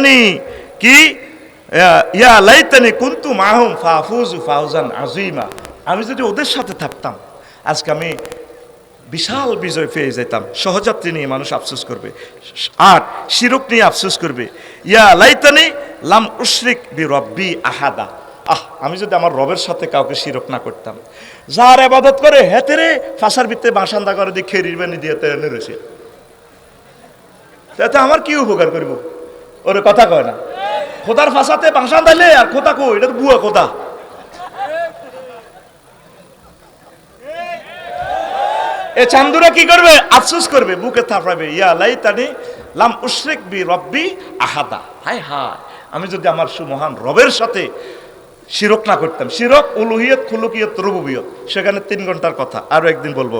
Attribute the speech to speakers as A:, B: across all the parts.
A: লাইতানি কি ইয়া লাইতানি কুন্তু মাহুম ফাফুজু ফাউজান আজিমা আমি যদি ওদের সাথে থাকতাম আজকে আমি বিশাল বিজয় পেয়ে যেতাম সহযাত্রী নিয়ে মানুষ আফসোস করবে আর শিরক নিয়ে আফসোস করবে ইয়া লাইতানি লাম উশরিক বি রব্বি আহাদা আহ আমি যদি আমার রবের সাথে কাউকে শিরক না করতাম যার আবাদত করে হেতেরে ফাঁসার ভিতরে বাসান্দা করে দিয়ে খেরির বানি দিয়ে রয়েছে তাতে আমার কি উপকার করব ওরে কথা কয় না। খোদার ফাঁসাতে বাসান দিলে আর খোদা কো এটা তো বুয়া খোদা এ চান্দুরা কি করবে? আফসোস করবে, বুকে থাপড়াবে। ইয়া লাই তানি লাম উশরিক বি রব্বি আহাদা। হায় হায়, আমি যদি আমার সুমহান রবের সাথে শিরক না করতাম। শিরক, উলুহিয়ত, খুলুকিয়ত, রুবুবিয়ত, সেখানে তিন ঘণ্টার কথা। আরও একদিন বলব।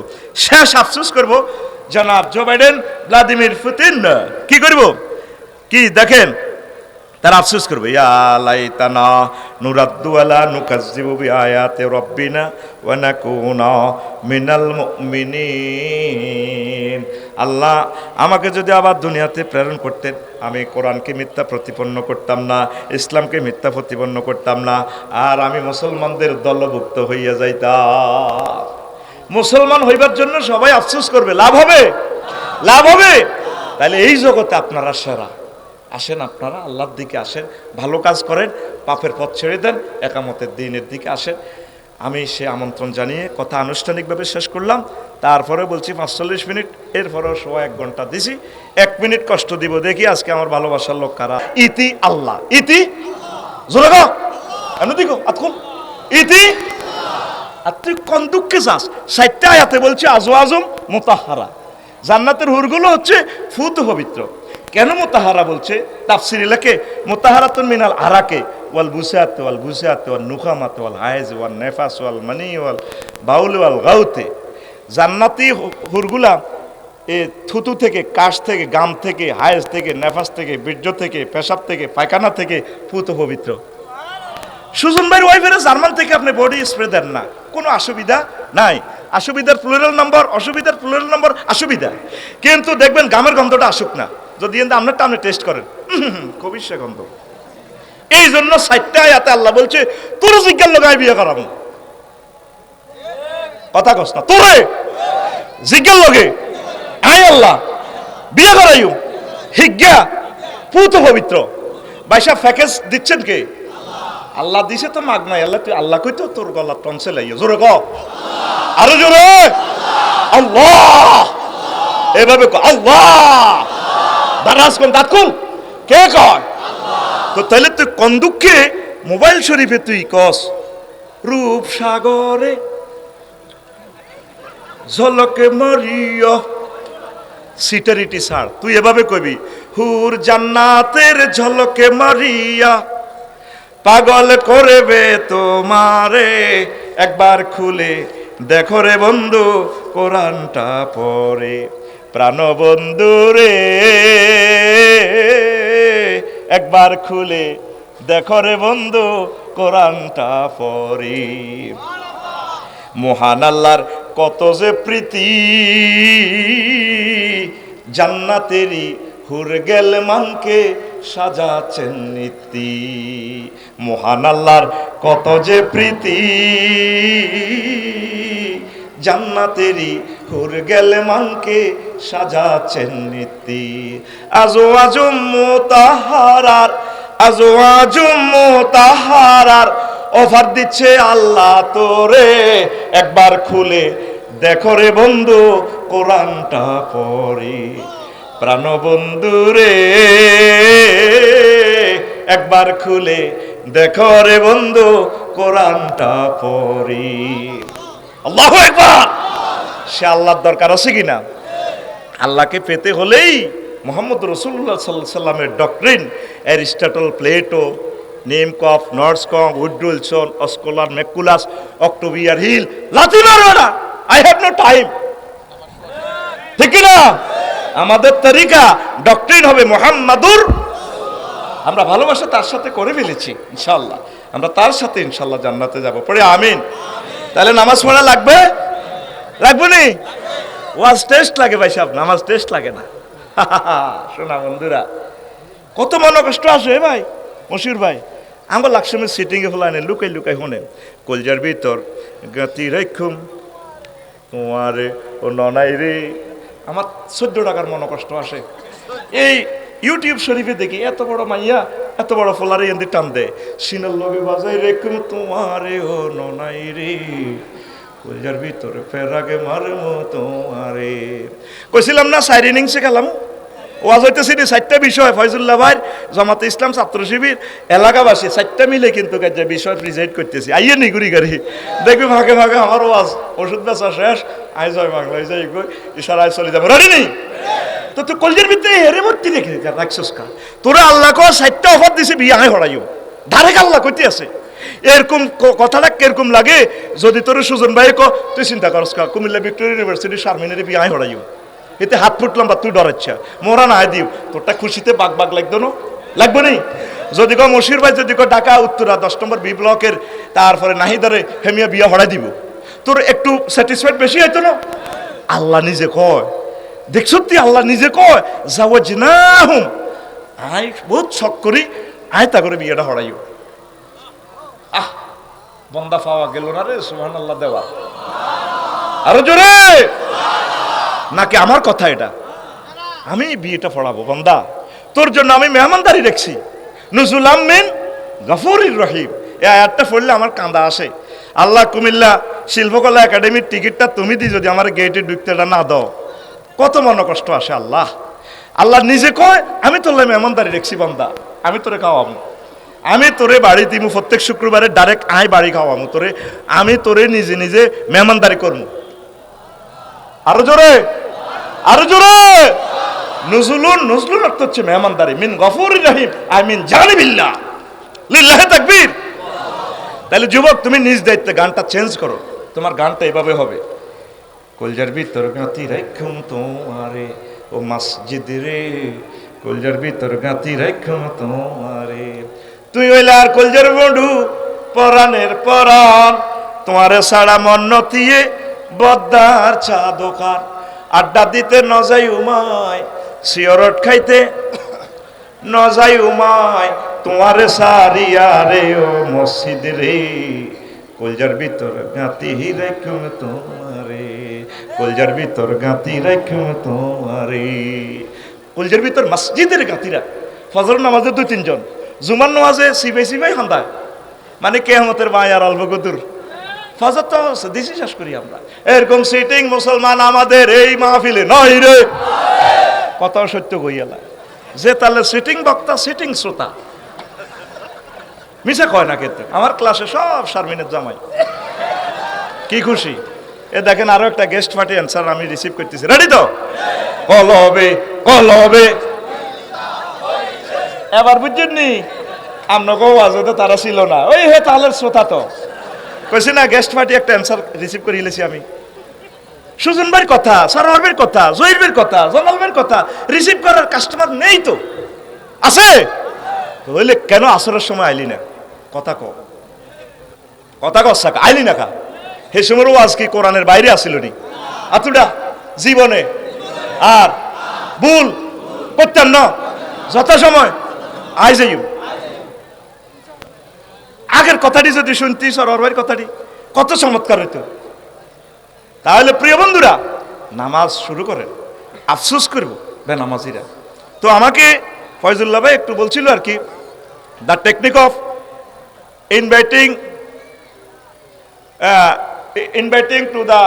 A: শেষ আফসোস করব, জনাব জো বাইডেন, ভ্লাদিমির পুতিন, কি করব? কি দেখেন? তারা আফসোস করবে আল্লাহ আমাকে যদি আবার দুনিয়াতে প্রেরণ করতেন, আমি কোরআনকে মিথ্যা প্রতিপন্ন করতাম না, ইসলামকে মিথ্যা প্রতিপন্ন করতাম না, আর আমি মুসলমানদের দলভুক্ত হইয়া যাইতাম। মুসলমান হইবার জন্য সবাই আফসোস করবে, লাভ হবে? লাভ হবে? তাহলে এই জগতে আপনারা সেরা। আসেন আপনারা, আল্লাহর দিকে আসেন, ভালো কাজ করেন, পাপের পথ ছেড়ে দেন, একামতের দিনের দিকে আসেন। আমি সে আমন্ত্রণ জানিয়ে কথা আনুষ্ঠানিকভাবে শেষ করলাম। তারপরে বলছি, পাঁচচল্লিশ মিনিট, এরপরেও সবাই এক ঘণ্টা দিছি। এক মিনিট কষ্ট দিব দেখি আজকে আমার ভালোবাসার লোক কারা। ইতি আল্লাহ, ইতি জোরে ইতি আর তুই কোন দুঃখে সাইটটা আয়াতে বলছে, আজো আজম মোতাহারা। জান্নাতের হুরগুলো হচ্ছে, ফুত পবিত্র। কেন মোতাহারা বলছে? তাফসির লেখে, মোতাহারাতুন মিনাল আরাকে ওয়াল বুসাত ওয়াল বুসাত ওয়াল নুখামাত ওয়াল হায়েজ ওয়াল নেফাস ওয়াল মানি ওয়াল বাউল ওয়াল গাউতে। জান্নাতি হুরগুলা এ থুতু থেকে, কাশ থেকে, গাম থেকে, হায়েজ থেকে, নেফাস থেকে, বীর্য থেকে, পেশাব থেকে, পায়খানা থেকে পুত পবিত্র। সুজন ভাইয়ের ওয়াইফের জার্মান থেকে আপনি বডি স্প্রে দেন না। কোনো অসুবিধা নাই। অসুবিধার প্লুরাল নম্বর অসুবিধার প্লুরাল নম্বর অসুবিধা। কিন্তু দেখবেন গামের গন্ধটা আসুক না। যদি আপনারটা আপনি টেস্ট করেন। খুবই সে গন্ধ এই জন্য সাইটটা আয়াতে আল্লাহ বলছে, তোর জিজ্ঞার লোক বিয়ে করাবো। কথা কস না, তোরে জিজ্ঞার লগে আয় আল্লাহ বিয়ে করাইও হিজ্ঞা, পুত পবিত্র। বাইসা প্যাকেজ দিচ্ছেন কে? আল্লাহ দিছে তো মাগ নাই, আল্লাহ তুই আল্লাহ কই তো তোর গলা টনসে লাইও জোরে ক। আরও জোরে। আল্লাহ। এভাবে আল্লাহ দারাজ কোন কে কয়? তো তাহলে তুই কোন মোবাইল শরীফে তুই কস? রূপ সাগরে ঝলকে মারিয়া। সিটারিটি সার তুই এভাবে কবি হুর জান্নাতের ঝলকে মারিয়া। পাগল করবে তোমারে, একবার খুলে দেখো রে বন্ধু কোরআনটা পরে প্রাণ বন্ধু রে একবার খুলে দেখো রে বন্ধু কোরআনটা পরে মহান আল্লাহর কত যে প্রীতি, জান্নাতেরই হুর গেল মানকে সাজাচ্ছেন নীতি মহান আল্লাহর কত যে প্রীতি, জান্নাতেরই হুর গেল মানকে সাজাচ্ছেন নীতি। আজো আজো মোতাহারার আজো আজো মোতাহারার অফার দিচ্ছে আল্লাহ তোরে। একবার খুলে দেখো রে বন্ধু কোরআনটা পড়ে। প্রাণ বন্ধু রে, একবার খুলে দেখো রে বন্ধু কোরআনটা পড়ি। আল্লাহ একবার সে আল্লাহর দরকার আছে কিনা? আল্লাহকে পেতে হলেই মোহাম্মদ রসুল্লাহ সাল্লামের ডক্টরিন অ্যারিস্টটল, প্লেটো নেম কফ নর্স কং উডুলসন অস্কোলার, মেকুলাস, অক্টোবিয়ার হিল, লাথি মারবে আই হ্যাভ নো টাইম ঠিক না আমাদের তরিকা ডক্টরিন হবে মোহাম্মদুর আমরা ভালোবাসা তার সাথে করে ফেলেছি ইনশাল্লাহ আমরা তার সাথে ইনশাল্লাহ জান্নাতে যাব। পরে আমিন। তাহলে নামাজ পড়া লাগবে? লাগবে নি? ওয়াজ টেস্ট লাগে ভাই সাহেব, নামাজ টেস্ট লাগে না। শোনা বন্ধুরা, কত মনে কষ্ট আসে ভাই মশির ভাই। আমার লাকসমে সিটিংয়ে ফেলানে লুকাই লুকাই শোনে কলজার ভিতর গাতি রেখুম তোমারে ও ননাই রে। আমার চোদ্দ টাকার মনে কষ্ট আসে এই ইউটিউব শরীফে দেখি এত বড় মাইয়া, এত বড় ফোলারে এন্দি টান দে সিনার লগে বাজাই রেখুম তোমারে ও ননাই রে। কলজার ভিতরে ফেরাগে মারমো তোমারে। কইছিলাম না সাইড ইনিংসে খেলাম ওয়াজ হইতেছি রে চারটা বিষয়, ফয়জুল্লাহ ভাই, জামাতে ইসলাম, ছাত্র শিবির, এলাকাবাসী, চারটা মিলে কিন্তু কাজে বিষয় প্রিজাইড করতেছি। আইয়ে নি ঘুরি গাড়ি। দেখবি ভাগে ভাগে আমার ওয়াজ, ওষুধ বেচা শেষ, আই জয় বাংলা যাই গই ইশারায় চলে যাব। রেডি নেই? তো তুই কলজের ভিতরে হেরে ভর্তি রেখে রাখছিস কা? তোরা আল্লাহ কো চারটা অফার দিছে, বিয়ে আয় হরাইও ধারে আল্লাহ কইতে আছে। এরকম কথাটা কীরকম লাগে, যদি তোর সুজন ভাই ক তুই চিন্তা করস কা, কুমিল্লা ভিক্টোরিয়া ইউনিভার্সিটি শারমিনের বিয়ে আয় হরাইও। এতে হাত ফুটলাম বা তুই ডরাচ্ছা মোরা না দিও। তোরটা খুশিতে বাগ বাগ লাগতো না? লাগবে নেই যদি কো মশির ভাই যদি কো ঢাকা, উত্তরা, দশ নম্বর বি ব্লকের, তারপরে নাহিদারে হেমিয়া বিয়া হরাই দিব। তোর একটু স্যাটিসফাইড বেশি হইতো না? আল্লাহ নিজে কয়। দেখছ তুই আল্লাহ নিজে কয় যাও জিনা হুম আই বহুত শখ করি আয় তা করে বিয়েটা হরাইও। আহ, বন্দা পাওয়া গেল না রে সুহান আল্লাহ দেওয়া। আরও জোরে! নাকি আমার কথা এটা? আমি বিয়েটা পড়াবো, বন্দা। তোর জন্য আমি মেহমানদারি রেখছি। নজরুল আমিন গফুরির রহিম। এ আয়াতটা পড়লে আমার কাঁদা আসে। আল্লাহ কুমিল্লা শিল্পকলা একাডেমির টিকিটটা তুমি দি, যদি আমার গেটে ঢুকতে না দাও। কত মনে কষ্ট আসে আল্লাহ। আল্লাহ নিজে কয়, আমি তোরলে মেহমানদারি রেখছি, বন্দা। আমি তোরে খাওয়াবো। আমি তোরে বাড়ি দিমু প্রত্যেক শুক্রবারে ডাইরেক্ট আই বাড়ি খাওয়াবো তোরে। আমি তোরে নিজে নিজে মেহমানদারি করব আরও জোরে? আরও জোরে? নজরুলুন নজরুল অর্থ হচ্ছে মেহমানদারি। মিন গফুর রহিম, আই মিন জানিবিল্লাহ লিল্লাহে তাকবীর। তাহলে যুবক, তুমি নিজ দায়িত্বে গানটা চেঞ্জ করো। তোমার গানটা এভাবে হবে। কলজার ভিতর গাঁতি রাখুম তোমারে, ও মসজিদ রে। কলজার ভিতর গাঁতি রাখুম তোমারে। তুই হইলে আর কলজার বন্ধু, পরাণের পরাণ। তোমারে সারা মন নতিয়ে বদ্দার চা দোকান আড্ডা দিতে নজাই উমায় সিয়রট খাইতে নজাই উমায়। তোমারে সারিয়া রে ও মসজিদ রে। কলজার ভিতর গাঁতি রাখুম তোমারে। কলজার ভিতর গাঁতি রাখুম তোমারে। কলজার ভিতর মসজিদের গাঁতিরা। ফজর নামাজে দুই, তিনজন। জুমার নামাজে সিবাই সিবাই হান্দায় মানে কে কেহমতের বাই আর অল্প গদুর ফজর তো দিছি শেষ করি আমরা। এরকম সিটিং মুসলমান আমাদের এই মাহফিলে নয় রে। কত সত্য কইয়ালা যে তাহলে সিটিং বক্তা সিটিং শ্রোতা। মিশা কয় না কিন্তু। আমার ক্লাসে সব শারমিনের জামাই। কি খুশি। এ দেখেন আরও একটা গেস্ট পার্টি অ্যান্সার আমি রিসিভ করতেছি। রেডি তো? কল হবে কল হবে এবার বুঝছেন নি? আপনাকেও আজতে তারা ছিল না। ওই হে তাহলে শ্রোতা তো। কইছি না গেস্ট পার্টি একটা অ্যান্সার রিসিভ করে এলেছি আমি। সুজন ভাইয়ের কথা সরোয়ার কথা জহির কথা ভাইয়ের কথা রিসিভ করার কাস্টমার নেই তো। আছে? হইলে কেন আসরের সময় আইলি না? কথা ক। কথা সাকা। আইলি না কা? হে সময়েরও আজ কি কোরআনের বাইরে আসিল নি? আতুডা, জীবনে আর ভুল করতেন না। যথাসময় আই যাইও আগের কথাটি যদি শুনতি সরোয়ার কথাটি, কত চমৎকার হইতো। তাহলে প্রিয় বন্ধুরা, নামাজ শুরু করেন। আফসোস করব বে নামাজিরা। তো আমাকে ফয়জুল্লাহ ভাই একটু বলছিল আর কি the technique of inviting inviting to the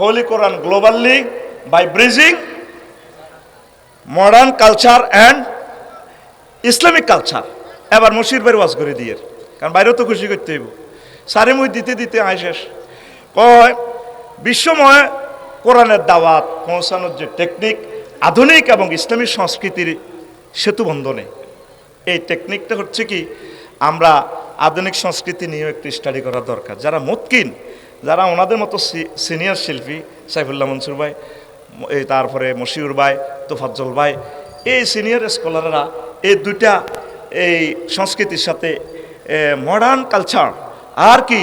A: holy Quran globally by bridging modern culture and Islamic culture এবার মসির ভাই ওয়াজ করে দিয়ে। কারণ বাইরেও তো খুশি করতে হইব। সারে মুই দিতে দিতে আয় শেষ। কয়, বিশ্বময় কোরআনের দাওয়াত, পৌঁছানোর যে টেকনিক আধুনিক এবং ইসলামী সংস্কৃতির সেতু বন্ধনে। এই টেকনিকটা হচ্ছে কি, আমরা আধুনিক সংস্কৃতি নিয়েও একটু স্টাডি করা দরকার। যারা মতকিন, যারা ওনাদের মতো সিনিয়র শিল্পী, সাইফুল্লাহ মনসুর ভাই তারপরে মশিউর ভাই, তোফাজ্জল ভাই, এই সিনিয়র স্কলাররা এই দুইটা এই সংস্কৃতির সাথে মডার্ন কালচার আর কি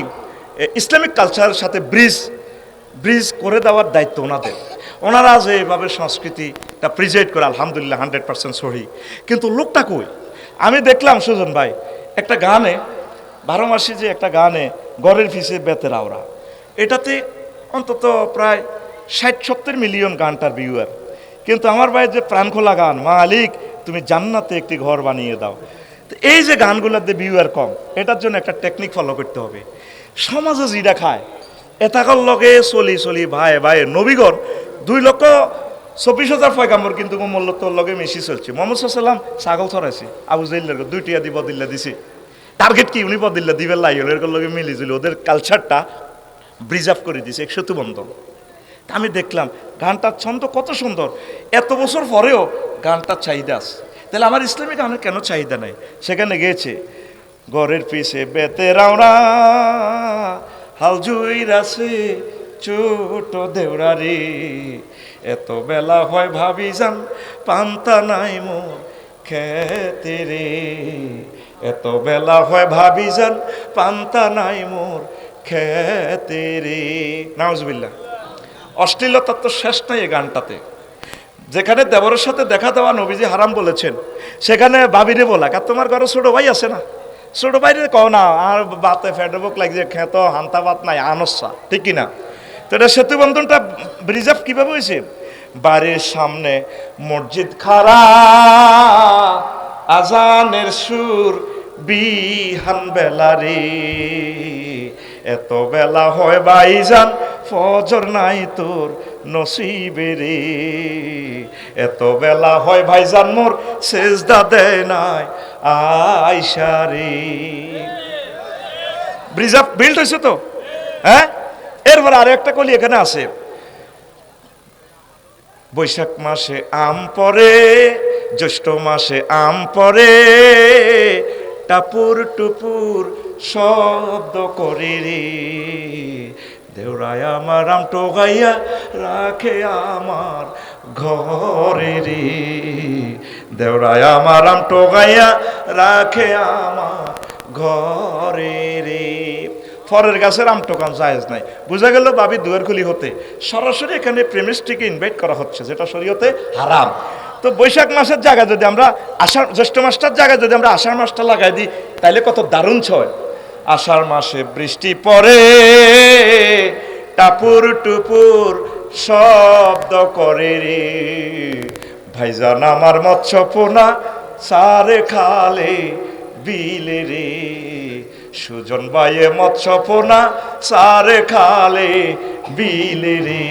A: ইসলামিক কালচারের সাথে ব্রিজ ব্রিজ করে দেওয়ার দায়িত্ব ওনাদের। ওনারা যে এভাবে সংস্কৃতিটা প্রিজাইড করে, আলহামদুলিল্লাহ হান্ড্রেড পার্সেন্ট সহি। কিন্তু লোকটা কই? আমি দেখলাম, সুজন ভাই, একটা গানে, বারো মাসে যে একটা গানে গড়ের ফিসে বেতের আওরা এটাতে অন্তত প্রায় ষাট সত্তর মিলিয়ন গানটার ভিউয়ার কিন্তু আমার ভাইয়ের যে প্রাণখোলা গান, মালিক, তুমি জান্নাতে একটি ঘর বানিয়ে দাও। তো এই যে গানগুলোতে ভিউয়ার কম, এটার জন্য একটা টেকনিক ফলো করতে হবে। সমাজে জিরা খায় এতাকর লগে চলি চলি ভাই ভাই নবীগর দুই লক্ষ চব্বিশ হাজার পয়গাম্বর কিন্তু মূল্য তোর লগে মিশি চলছে। মোহাম্মদ সাল্লাম ছাগল ছড়াইছে, আবু জাইলের দুইটিয়া দিব দিল্লা দিছে। টার্গেট কি? উনি বদিল্লা দিবে লাই লগে মিলিছিল ওদের কালচারটা ব্রিজ আপ করে দিছে একশো বন্ধন। তা আমি দেখলাম, গানটার ছন্দ কত সুন্দর। এত বছর পরেও গানটার চাহিদা আছে। তাহলে আমার ইসলামী গানের কেন চাহিদা নাই? সেখানে গিয়েছে, ঘরের পিছে বেতে রাওনা, হাল জুইর আছে ছোট দেওরারি এত বেলা হয় ভাবি যান, পান্তা নাই মোর খেতে রে এত বেলা হয় ভাবি যান, পান্তা নাই মোর খেতে রে নাউজবিল্লা অশ্লীলতার তো শেষ নাই এই গানটাতে। যেখানে দেবরের সাথে দেখা দেওয়া নবীজি হারাম বলেছেন, সেখানে বাবিরে বলা কার তোমার ঘরে ছোট ভাই আছে না? ছোট ভাইরে কও না, আর বাতে ফেডবুক লাগছে, খেত, হান্তা বাত নাই, আনসা, ঠিক কিনা তো এটা সেতু বন্ধনটা ব্রিজ কীভাবে কীভাবে হয়েছে? বাড়ির সামনে মসজিদ খারা আজানের সুর বিহান বেলারে এত বেলা হয় বাইজান ফজর নাই তোর নসিবে রে। এত বেলা হয় ভাইজান মোর, সেজদা দেয় নাই আইসা রে। ব্রিজ আপ বিল্ড হয়েছে তো? হ্যাঁ? এরপর আরও একটা কলি এখানে আছে। বৈশাখ মাসে আম পরে জ্যৈষ্ঠ মাসে আম পরে টাপুর টুপুর শব্দ করে রে। দেওরায় আমার আম টোগাইয়া রাখে আমার ঘরে রে দেওরায় আমার আম টোগাইয়া রাখে আমার ঘরে রে ফরের গাছের আম টোকান জায়েজ নাই। বোঝা গেল বাবি দুয়ার খুলি হতে। সরাসরি এখানে প্রেমিসটিকে ইনভাইট করা হচ্ছে, যেটা শরীয়তে হারাম। তো বৈশাখ মাসের জায়গায় যদি আমরা আষাঢ়, জ্যৈষ্ঠ মাসটার জায়গায় যদি আমরা আষাঢ় মাসটা লাগাই দিই তাহলে কত দারুণ ছয়। আষাঢ় মাসে বৃষ্টি পড়ে, টাপুর টুপুর শব্দ করে রে। ভাইজান, আমার মৎস্য পোনা সারে খালে বিলে রে। সুজন বাইয়ে মৎস্য পোনা সারে খালে বিলে রে।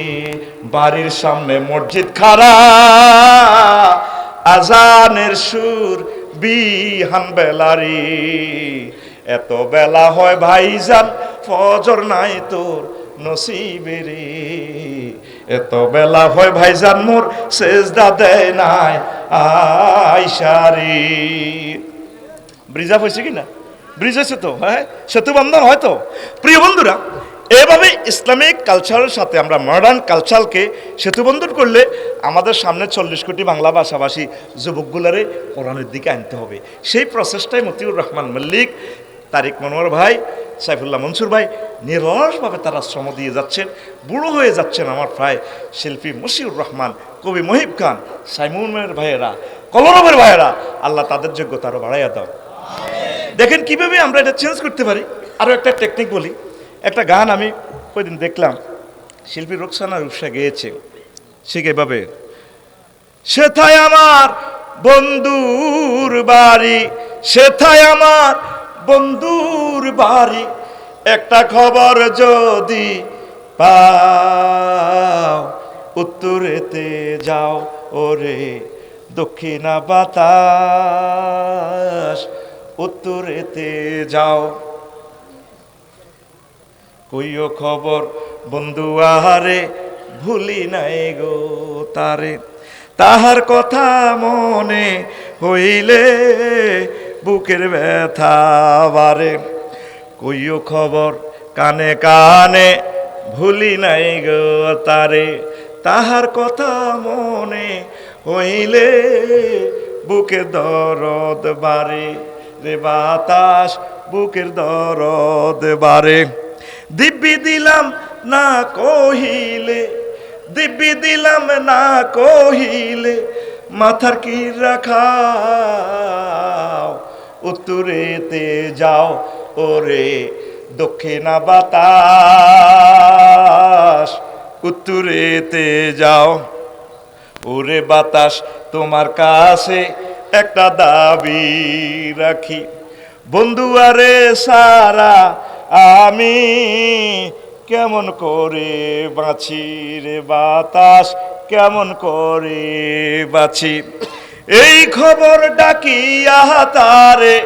A: বাড়ির সামনে মসজিদ খারা আজানের সুর বিহান বেলারি এত বেলা হয় ভাইজান, ফজর নাই তোর নসিবে রে এত বেলা হয় ভাইজান মোর সেজদা দেয় নাই আইসারি ব্রিজ হয়েছে কি না ব্রিজ হয়েছে তো হ্যাঁ? সেতু বন্ধন হয়তো প্রিয় বন্ধুরা, এভাবে ইসলামিক কালচারের সাথে আমরা মডার্ন কালচারকে সেতুবন্ধন করলে আমাদের সামনে চল্লিশ কোটি বাংলা ভাষাভাষী যুবকগুলারে কোরআনের দিকে আনতে হবে। সেই প্রসেসটাই মতিউর রহমান মল্লিক তারিক মনোয়ার ভাই, সাইফুল্লাহ মনসুর ভাই নিরসভাবে তারা শ্রম দিয়ে যাচ্ছেন। বুড়ো হয়ে যাচ্ছেন আমার প্রায় শিল্পী মশিউর রহমান, কবি মহিব খান সাইমুনের ভাইয়েরা কলরবের ভাইয়েরা। আল্লাহ তাদের যোগ্যতা আরও বাড়াইয়া দাও। দেখেন কীভাবে আমরা এটা চেঞ্জ করতে পারি? আরও একটা টেকনিক বলি। একটা গান আমি ওই দিন দেখলাম। শিল্পী রোকসানা রূপসা গেয়েছে। সে এভাবে সেথায় আমার বন্ধুর বাড়ি, সেথায় আমার বন্ধুর বাড়ি, একটা খবর যদি পাও, উত্তরেতে যাও ওরে দক্ষিণা বাতাস, উত্তরেতে যাও। কইও খবর, বন্ধু আহারে, ভুলি নাই গো তারে। তাহার কথা মনে হইলে বুকের ব্যথা বারে। কইও খবর কানে কানে, ভুলি নাই গো তারে। তাহার কথা মনে হইলে বুকে দরদ বারে। রে বাতাস বুকের দরদ বারে। দিব্যি দিলাম না কহিলে, দিব্যি দিলাম না কহিলে, মাথার কি রাখাও? উত্তরেতে যাও, ওরে দক্ষিণা বাতাস, উত্তরেতে যাও। ওরে বাতাস, তোমার কাছে একটা দাবি রাখি। বন্ধু, আরে সারা, আমি কেমন করে বাঁচি রে বাতাস? কেমন করে বাঁচি? এই খবর ডাকিয়া তারে,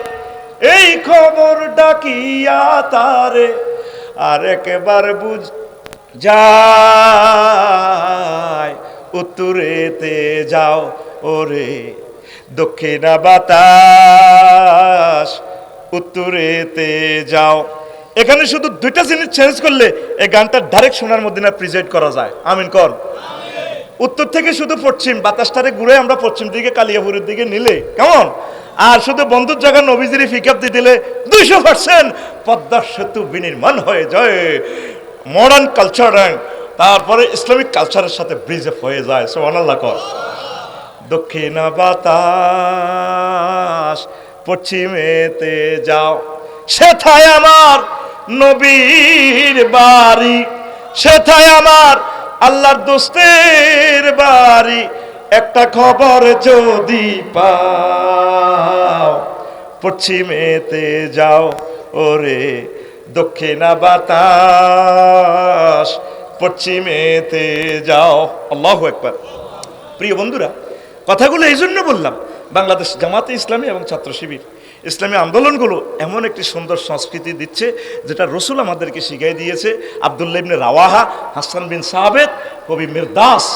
A: এই খবর ডাকিয়া তারে, আর একবার বুঝ, যায়, উত্তরেতে যাও ওরে, দক্ষিণা বাতাস, উত্তরেতে যাও। এখানে শুধু দুইটা জিনিস চেঞ্জ করলে এই গানটা ডাইরেক্ট শোনার মধ্যে না প্রিজাইড করা যায়। আমিন কর। উত্তর থেকে শুধু পশ্চিম, বাতাসটারে ঘুরে আমরা পশ্চিম দিকে, কালিয়াপুরের দিকে নিলে। কেমন? আর শুধু বন্ধুর জায়গা নবীজিরি পিক আপ দিয়ে দিলে দুইশো পার্সেন্ট পদ্মার সেতু বিনির্মাণ হয়ে যায়। মডার্ন কালচার তারপরে ইসলামিক কালচারের সাথে ব্রিজ হয়ে যায়। সোহানাল্লাহ কর। দক্ষিণা বাতাস, পশ্চিমেতে যাও। সেথায় আমার নবীর বাড়ি, সেথায় আমার আল্লাহর দোস্তের বাড়ি। একটা খবর যদি পাও, পশ্চিমেতে যাও, ওরে দক্ষিণা বাতাস, পশ্চিমেতে যাও। আল্লাহ একবার প্রিয় বন্ধুরা, কথাগুলো এই জন্য বললাম, বাংলাদেশ জামাতে ইসলামী এবং ছাত্র শিবির। ইসলামী আন্দোলনগুলো এমন একটি সুন্দর সংস্কৃতি দিচ্ছে, যেটা রসুল আমাদেরকে শিখিয়ে দিয়েছে, আবদুল্লাহ ইবনে রাওয়াহা, হাসান বিন সাহাবেদ কবি মিরদাস,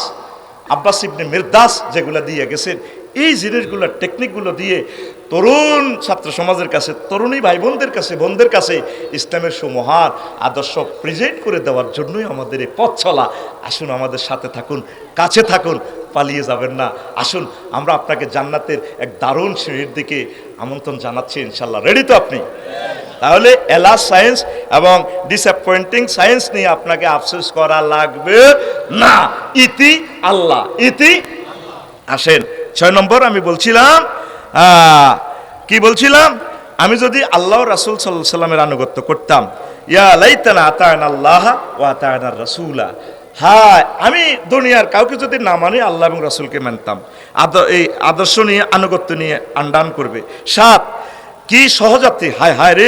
A: আব্বাস ইবনে মিরদাস যেগুলো দিয়ে গেছেন। এই জিনিসগুলো, টেকনিকগুলো দিয়ে তরুণ ছাত্র সমাজের কাছে, তরুণী ভাই বোনদের কাছে বোনদের কাছে ইসলামের সুমহার আদর্শ প্রেজেন্ট করে দেওয়ার জন্যই আমাদের এই পথ চলা। আসুন আমাদের সাথে থাকুন, কাছে থাকুন। পালিয়ে যাবেন না। আসুন, আমরা আপনাকে জান্নাতের এক দারুণ শ্রেণির দিকে আমন্ত্রণ জানাচ্ছি, ইনশাল্লাহ। রেডি তো আপনি? তাহলে এলা সায়েন্স এবং ডিসঅ্যাপয়েন্টিং সায়েন্স নিয়ে আপনাকে আফসোস করা লাগবে না। ইতি আল্লাহ, ইতি আসেন, ছয় নম্বর আমি বলছিলাম কি বলছিলাম? আমি যদি আল্লাহ রাসুল সাল্লাহ সাল্লামের আনুগত্য করতাম, ইয়া লাইতানা আতায়ন আল্লাহ ও আতায়না রাসুলা। হ্যাঁ আমি দুনিয়ার কাউকে যদি না মানি, আল্লাহ এবং রাসুলকে মানতাম। এই আদর্শ নিয়ে, আনুগত্য নিয়ে আন্ডান করবে। সাত, কি সহজাতি? হায় হায় রে।